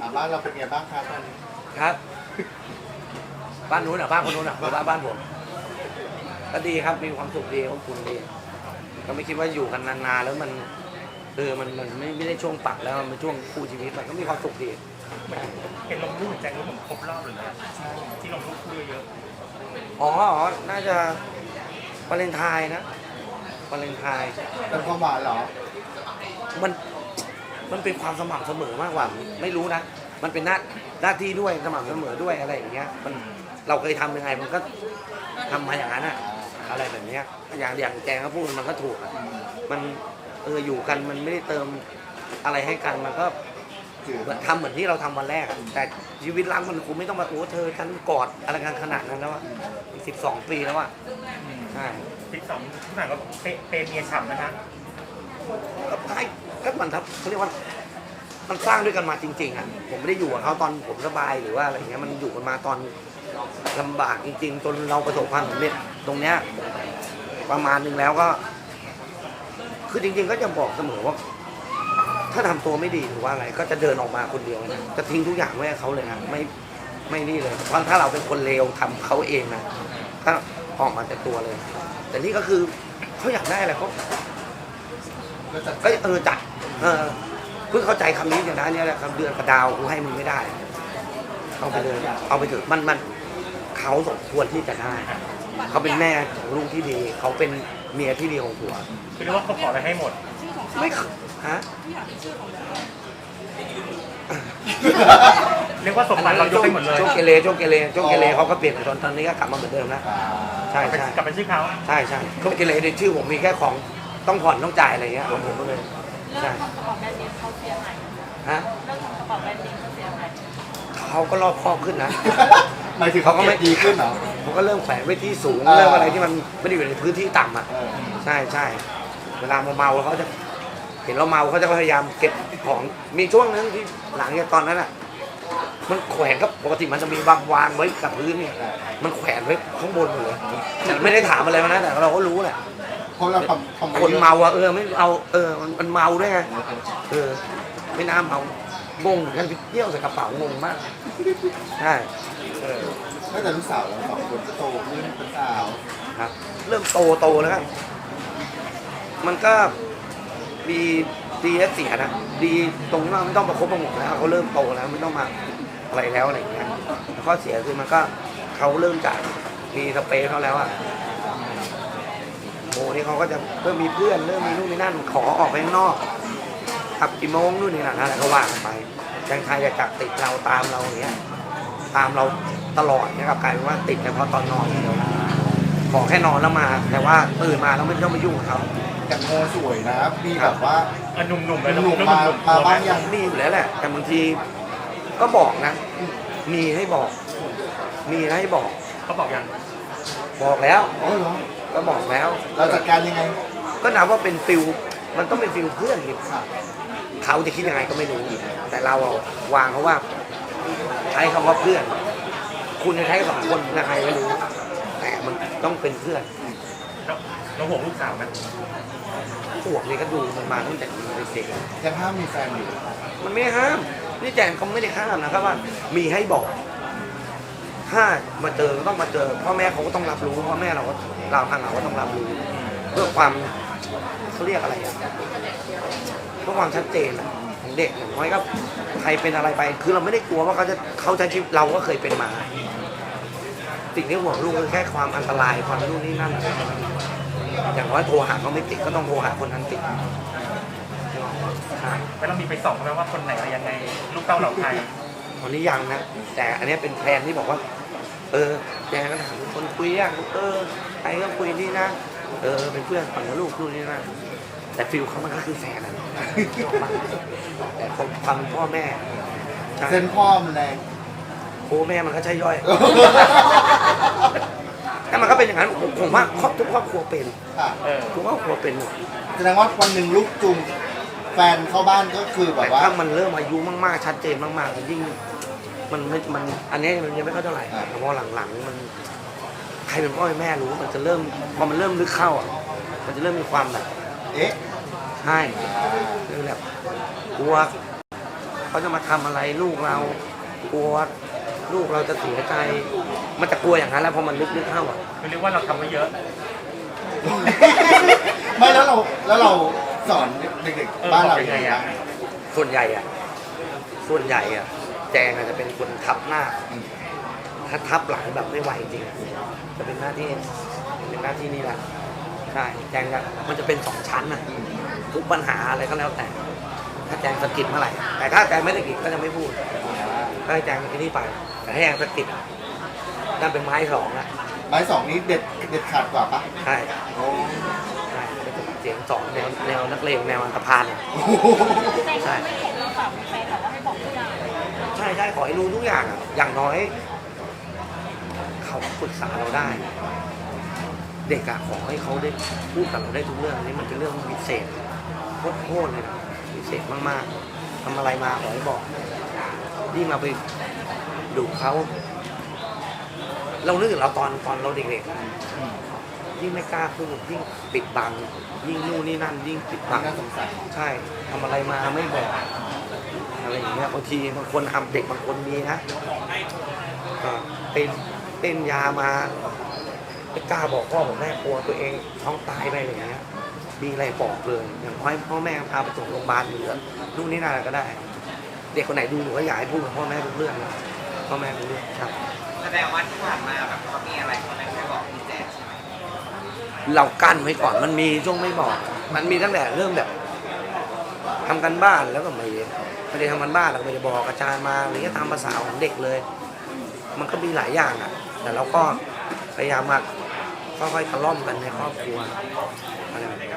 อะบ้านเราเป็นไงบ้างครับตอนนี้ครับ บ้านนู้นเหรอะบ้านคนนู้นเหรอะหรือบ้านบ้านผมก็ดีครับมีความสุขดีอบอุ่นดีก็ไม่คิดว่าอยู่กันนานๆแล้วมันเออมันมันไม่ไม่ได้ช่วงปักแล้วมันเป็นช่วงคู่ชีวิตมันก็มีความสุขดีเห็นลงรูปแจ็ครูปผมครบรอบเลยนะที่ลงรูปคู่เยอะอ๋ออ๋อน่าจะวาเลนไทน์นะวาเลนไทน์เป็นความหวานเหรอ มัน มันเป็นความสม่ำเสมอมากกว่า ไม่รู้นะ มันเป็นหน้าหน้าที่ด้วยสม่ำเสมอด้วยอะไรอย่างเงี้ย มันเราเคยทำยังไงมันก็ทำมาอย่างนั้นอะอะไรแบบเนี้ยอย่างอย่างแจงเขาพูดมันก็ถูกอะมันเอออยู่กันมันไม่ได้เติมอะไรให้กันมันก็ถือเหมือนทำเหมือนที่เราทำวันแรกอะแต่ชีวิตรักมันคงไม่ต้องมาโอ้เธอฉันกอดอะไรกันขนาดนั้นแล้วอะสิบสองปีแล้วอะใช่ๆที่สองทุกอย่างก็เปเปเมียฉ่ำนะคะ ให้ก็มันทับเขาเรียกว่า มันสร้างด้วยกันมาจริง ๆอะผมไม่ได้อยู่กับเขาตอนผมสบายหรือว่าอะไรเงี้ยมันอยู่กันมาตอนลำบากจริง ๆ จนเราประสบความสำเร็จตรงเนี้ยประมาณหนึงแล้วก็ คือจริง ๆ ก็จะบอกเสมอว่า ถ้าทำตัวไม่ดีหรือว่าอะไร ก็จะเดินออกมาคนเดียวนะจะทิ้งทุกอย่างไว้ให้เขาเลยนะไม่ไม่นี่เลยเพราะถ้าเราเป็นคนเลวทำเขาเองนะก็ออกมาแต่ตัวเลย แต่นี่ก็คือเขาอยากได้อะไรเขา ก็จะก็เออจัดเออเพิ่งเข้าใจคำนี้อย่างนั้นเนี่ยแหละคำเดือนกระดาวกูให้มึงไม่ได้ เอาไปเลยเอาไปเถอะมันมันเขาสมควรที่จะได้ เขาเป็นแม่ของลูกที่ดี เขาเป็นเมียที่ดีของผัว คือเรียกว่าเขาขออะไรให้หมด ชื่อของเขาไม่เคฮะที่อยากเป็นชื่อของเขาเรียกว่าสมบัติเรายกให้หมดเลยช่วงเกเรช่วงเกเรช่วงเกเรเขาก็เปลี่ยนตอนตอนนี้ก็กลับมาเหมือนเดิมแล้วอ่าใช่ใช่กลับเป็นชื่อเขา ใช่ใช่ช่วงเกเรในชื่อผมมีแค่ของ ต้องผ่อนต้องจ่ายอะไรเงี้ยของผมก็เลยเลิกทำกระเป๋าแบรนด์เนมเขาเสียหายไหมฮะเลิกทำกระเป๋าแบรนด์เนมเขาเสียหายไหมเขาก็รอบคอบขึ้นนะ หมายถึงเขาก็ไม่ดีขึ้นเหรอ ผมก็เริ่มแขวนไว้ที่สูงอ่า เริ่มอะไรที่มันไม่ได้อยู่ในพื้นที่ต่ำอะเออใช่ใช่เวลาเมาๆเขาจะ เห็นเราเมาเขาจะพยายามเก็บของมีช่วงนึงที่หลังจากตอนนั้นอะ มันแขวนก็ปกติมันจะมีวางวางไว้กับพื้นเนี่ยมันแขวนไว้ข้างบนหมดเลยแต่ไม่ได้ถามอะไรมานะแต่เราก็รู้แหละ เพราะเราทำทำไปคนยอะ เมาอะเออไม่เอาเออมันมันเมาด้วยไงเออ ไม่น่าเมางงเหมือนกันไปเที่ยวใส่กระเป๋างงมากใช่เออตั้งแต่ลูกสาวเราสองคนโตขึ้นเป็นสาวครับ เริ่มโตโตแล้วครับมันก็มีดีและเสียนะดีตรงที่ว่าไม่ต้องประคบประหงมแล้วเขาเริ่มโตแล้วไม่ต้องมาอะไรแล้วอะไรอย่างเงี้ยแต่ข้อเสียคือมันก็เขาเริ่มจากมีสเปซเขาแล้วอะ โมนี่เขาก็จะเริ่มมีเพื่อนเริ่มมีนู่นมีนั่นขอออกไปข้างนอกขับกี่โมงนู่นนี่นั่นอะไรก็ว่ากันไปแตงไทยจะจักติดเราตามเราอย่างเงี้ยตามเราตลอดนะครับกลายเป็นว่าติดเฉพาะตอนนอนอย่างเดียวขอแค่นอนแล้วมา แต่ว่าตื่นมาแล้วไม่ต้องมายุ่งกับเขาแต่โมสวยนะมีแบบว่าเออหนุ่มๆเลยหนุ่มๆมามาบ้านยังมีอยู่แล้วแหละ แต่บางทีก็บอกนะ มีให้บอก มีให้บอกเขาบอกยังบอกแล้ว อ๋อเหรอ ก็บอกแล้วเราจัดการยังไง ก็นับว่าเป็นฟิลมันต้องเป็นฟิลเพื่อนดิค่ะเขาจะคิดยังไงก็ไม่รู้แต่เราอะวางเขาว่า ใช้คำว่าเพื่อน คุณจะใช้สองคนนะใครไม่รู้ แต่มันต้องเป็นเพื่อนเราเราห่วงลูกสาวไหมพวกนี้ก็ดูมันมาตั้งแต่เด็กยังห้ามมีแฟนอยู่ๆมันไม่ห้าม นี่แจนเขาไม่ได้ห้ามนะครับว่า มีให้บอก ถ้ามาเจอก็ต้องมาเจอพ่อแม่เขาก็ต้องรับรู้พ่อแม่เราก็ เราทางเราก็ต้องรับรู้ เพื่อความเขาเรียกอะไรอะเพื่อความชัดเจนอะของเด็กอย่างน้อยก็ใครเป็นอะไรไป คือเราไม่ได้กลัวว่าเขาจะเขาใช้ชีวิตเราก็เคยเป็นมา สิ่งที่ห่วงลูกคือแค่ความอันตรายความนู่นนี่นั่นอะไรอย่างน้อยโทรหาเขาไม่ติดก็ต้องโทรหาคนนั้นติดใช่แล้วเรามีไปส่องเขาไหมว่าคนไหนอะไรยังไง ลูกเต้าเหล่าใครตอนนี้ยังนะแต่อันเนี้ยเป็นแพลนที่บอกว่า เออแจก็ถามคนคุยยังเออใครก็คุยนี่นะเออเป็นเพื่อนฝั่งกับลูกนู่นนี่นะแต่ฟิลเขามันก็คือแฟนอะแต่ความความพ่อแม่ใช่เส้นพ่อมันแรง โอ้แม่มันก็ใช่ย่อย แต่มันก็เป็นอย่างนั้นผมผมว่าครอบทุกครอบครัวเป็นค่ะเออทุกครอบครัวเป็นหมดแสดงว่าวันหนึ่งลูกจุงแฟนเข้าบ้านก็คือแบแต่บว่า ถ้ามันเริ่มอายุมากๆชัดเจนมากๆมันยิ่ง มันไม่มันอันนี้มันยังไม่เข้าเท่าไหร่แต่พอหลังๆมันใครเป็นพ่อเป็นแม่รู้มันจะเริ่มพอมันเริ่มลึกเข้าอะ มันจะเริ่มมีความแบบเอ๊ะใช่เริ่มแบบกลัวเขาจะมาทำอะไรลูกเรากลัวลูกเราจะเสียใจ มันจะกลัวอย่างนั้นแล้วพอมันลึกๆเข้าอะคือเรียกว่าเราทำไว้เยอะไม่แล้วเราแล้วเราสอนเด็กเออๆบ้านเราบอกยังไงอะส่วนใหญ่อะส่วนใหญ่อะ แจงอาจจะเป็นคนทับหน้า ถ้าทับหลังแบบไม่ไหวจริงๆจะเป็นหน้าที่เป็นหน้าที่นี่แหละใช่แจงจะมันจะเป็นสองชั้นนะทุกปัญหาอะไรก็แล้วแต่ ถ้าแจงสะกิดเมื่อไหร่ แต่ถ้าแจงไม่สะกิดก็จะไม่พูดถ้าให้แจงที่นี่ไป แต่ถ้าแจงสะกิดอะนั่นเป็นไม้สองละไม้สองนี้เด็ดเด็ดขาดกว่าปะใช่โอ้ใช่เป็นเสียงสองแนวแนวนักเลงแนวอันตรพานอะโหแต่เขาไม่เห็นเราฝากแฟนแต่ว่าให้บอกทุกอย่าง ใช่ใช่ขอให้รู้ทุกอย่างอะอย่างน้อย เขาปรึกษาเราได้ เด็กอะขอให้เขาได้พูดกับเราได้ทุกเรื่องอันนี้มันเป็นเรื่องพิเศษโคตรๆเลยนะพิเศษมากๆทำอะไรมาขอให้บอกยิ่งมาไปดุเขาเรานึกถึงเราตอนตอนเราเด็กๆยิ่งไม่กล้าพูดยิ่งปิดบัง ยิ่งนู่นนี่นั่น ยิ่งปิดบังน่าสงสารใช่ทำอะไรมาไม่บอก อะไรอย่างเงี้ยบางทีบางคนทำเด็กบางคนมีนะก็เป็นเต้นยามาไม่กล้าบอกพ่อบอกแม่กลัวตัวเองท้องตายไปอะไรอย่างเงี้ยมีอะไรบอกเลยอย่างน้อยพ่อแม่พาไปส่งโรงพยาบาลหรือนู่นนี่นั่นอะไรก็ได้ เด็กคนไหนดูหนูก็อยากให้พูดกับพ่อแม่ทุกเรื่องนะพ่อแม่ทุกเรื่องครับ แสดงว่าที่ผ่านมาแบบเขามีอะไรเขาไม่เคยบอกพี่แจ๊คใช่ไหมเรากั้นไว้ก่อนมันมีช่วงไม่บอก มันมีตั้งแต่เริ่มแบบ ทำกันบ้านแล้วก็ไม่ไม่ได้ทำกันบ้านเราไม่ได้บอกอาจารย์มาอะไรเงี้ยตามภาษาของเด็กเลย มันก็มีหลายอย่างอะ แต่เราก็พยายามมาค่อยๆตะล่อมกันในครอบครัวอะไรแบบนี้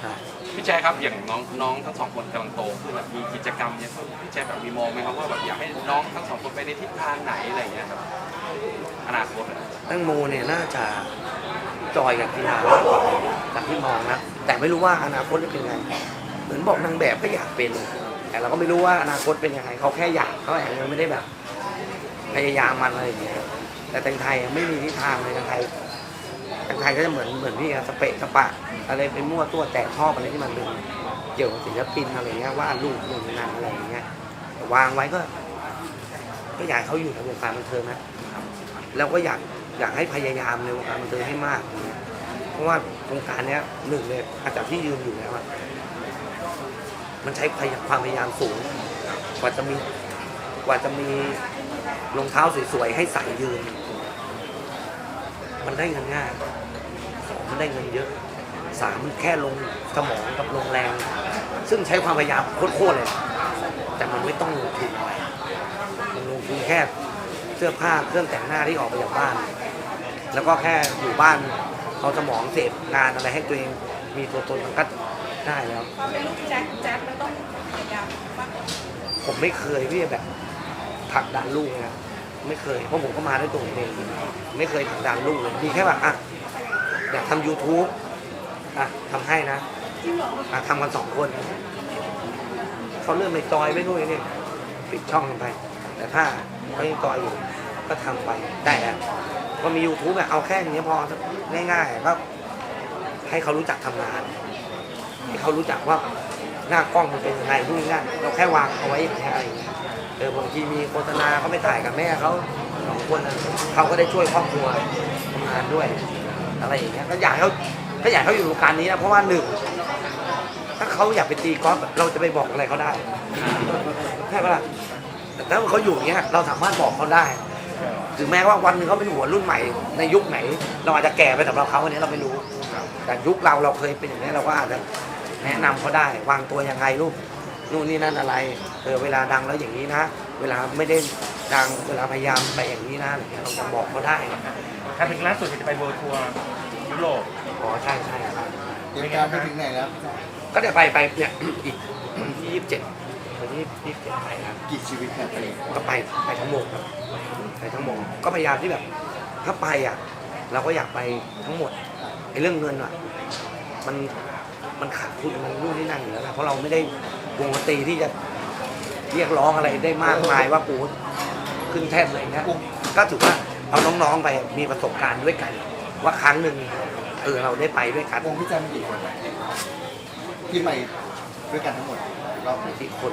ใช่พี่แจ๊คครับอย่างน้องน้องทั้งสองคนกำลังโตขึ้นแบบมีกิจกรรมเนี่ยพี่แจ๊คแบบมีมองไหมครับว่าแบบอยากให้น้องทั้งสองคนไปในทิศทางไหนอะไรอย่างเงี้ยครับอนาคตอะตั้งโมเนี่ยน่าจะจอยกับกีฬามากกว่าจากที่มองนะแต่ไม่รู้ว่าอนาคตจะเป็นไง เหมือนบอกนางแบบก็อยากเป็น แต่เราก็ไม่รู้ว่าอนาคตเป็นยังไงเขาแค่อยากเขายังไม่ได้แบบ พยายามมันอะไรอย่างเงี้ยแต่แตงไทยไม่มีทิศทางเลยแตงไทยแตงไทยก็จะเหมือนเหมือนพี่อะสเปะสปะ อะไรไปมั่วตัวแต่ชอบอะไรที่มันเป็นเกี่ยวกับศิลปินอะไรเงี้ยว่าดรูปนู่นนี่นั่นอะไรอย่างเงี้ยวางไว้ก็ ก็อยากเขาอยู่ในวงการบันเทิงนะแล้วก็อยากอยากให้พยายามในวงการบันเทิงให้มากเงี้ยเพราะว่าวงการเนี้ยหนึ่งเลยอาจากที่ยืนอยู่แล้วอะ มันใช้ความพยายามสูง กว่าจะมีกว่าจะมีรองเท้าสวยๆให้ใส่ยืน มันได้เงินง่ายสองมันได้เงินเยอะสามมันแค่ลงสมองกับลงแรง ซึ่งใช้ความพยายามโคตรๆเลย แต่มันไม่ต้องลงทุนอะไรมันลงทุนแค่เสื้อผ้าเครื่องแต่งหน้าที่ออกไปจากบ้าน แล้วก็แค่อยู่บ้านเอาสมองเสพงานอะไรให้ตัวเองมีตัวตนมันก็ ได้แล้ว ความเป็นลูกแจ็คแจ็คมันต้องพยายามมากกว่าผมไม่เคยที่จะแบบผลักดันลูกนะไม่เคยเพราะผมก็มาด้วยตัวผมเองไม่เคยผลักดันลูกเลยมีแค่แบบอะอยากทำ YouTube อะทำให้นะจริงเหรออะทำกันสองคนเขาเริ่มในจอยไม่ด้วยนี่ปิดช่องลงไป แต่ถ้าเขายังจอยอยู่ก็ทำไปแต่ก็มี YouTube อะเอาแค่นี้พอง่ายๆก็ให้เขารู้จักทำงาน ให้เขารู้จักว่าหน้ากล้องมันเป็นยังไงนู่นนี่นั่นเราแค่วางเอาไว้อย่างเงี้ยอะไรอย่างเงี้ยเออบางทีมีโฆษณาเขาไปถ่ายกับแม่เขาสองคนน่ะเขาก็ได้ช่วยครอบครัวทำงานด้วย อะไรอย่างเงี้ยก็อยากให้เขาก็อยากให้เขาอยู่วงการนี้นะเพราะว่าหนึ่งถ้าเขาอยากไปตีกอล์ฟเราจะไปบอกอะไรเขาได้ใช่ปะล่ะแต่ถ้าเขาอยู่อย่างเงี้ยเราสามารถบอกเขาได้ ถึงแม้ว่าวันหนึ่งเขาเป็นหัวรุ่นใหม่ในยุคไหน เราอาจจะแก่ไปสำหรับเขาอันนี้เราไม่รู้ แต่ยุคเราเราเคยเป็นอย่างนี้เราก็อาจจะ แนะนำเขาได้ วางตัวยังไงลูกนู่นนี่นั่นอะไรเออเวลาดังแล้วอย่างนี้นะ เวลาไม่ได้ดังเวลาพยายามไปอย่างนี้นะอะไรเงี้ยเราจะบอกเขาได้ถ้าถึงล่าสุดจะไปเวิร์ทัวร์ยุโรปอ๋อใช่ใช่ครับเตรียมการไปถึงไหนแล้ว ก็จะไปไปเนี่ยอีกวันที่ยี่สิบเจ็ดวันที่ยี่สิบเจ็ดไปครับกี่ชีวิตเนี่ยไปก็ไปไปทั้งหมดครับไปทั้งหมดก็พยายามที่แบบถ้าไปอะ เราก็อยากไปทั้งหมดไอ้เรื่องเงินอะมัน มันขาดทุนมันนู่นนี่นั่นอยู่แล้วนะเพราะเราไม่ได้วงดนตรีที่จะเรียกร้องอะไรได้มากมายว่าปูขึ้นแท่นอะไรเงี้ยก็ถือว่าเอาน้องๆไปมีประสบการณ์ด้วยกัน ว่าครั้งหนึ่งเออเราได้ไปด้วยกันวงพี่แจมกี่คนที่ไปด้วยกันทั้งหมดรอบนี้สี่คน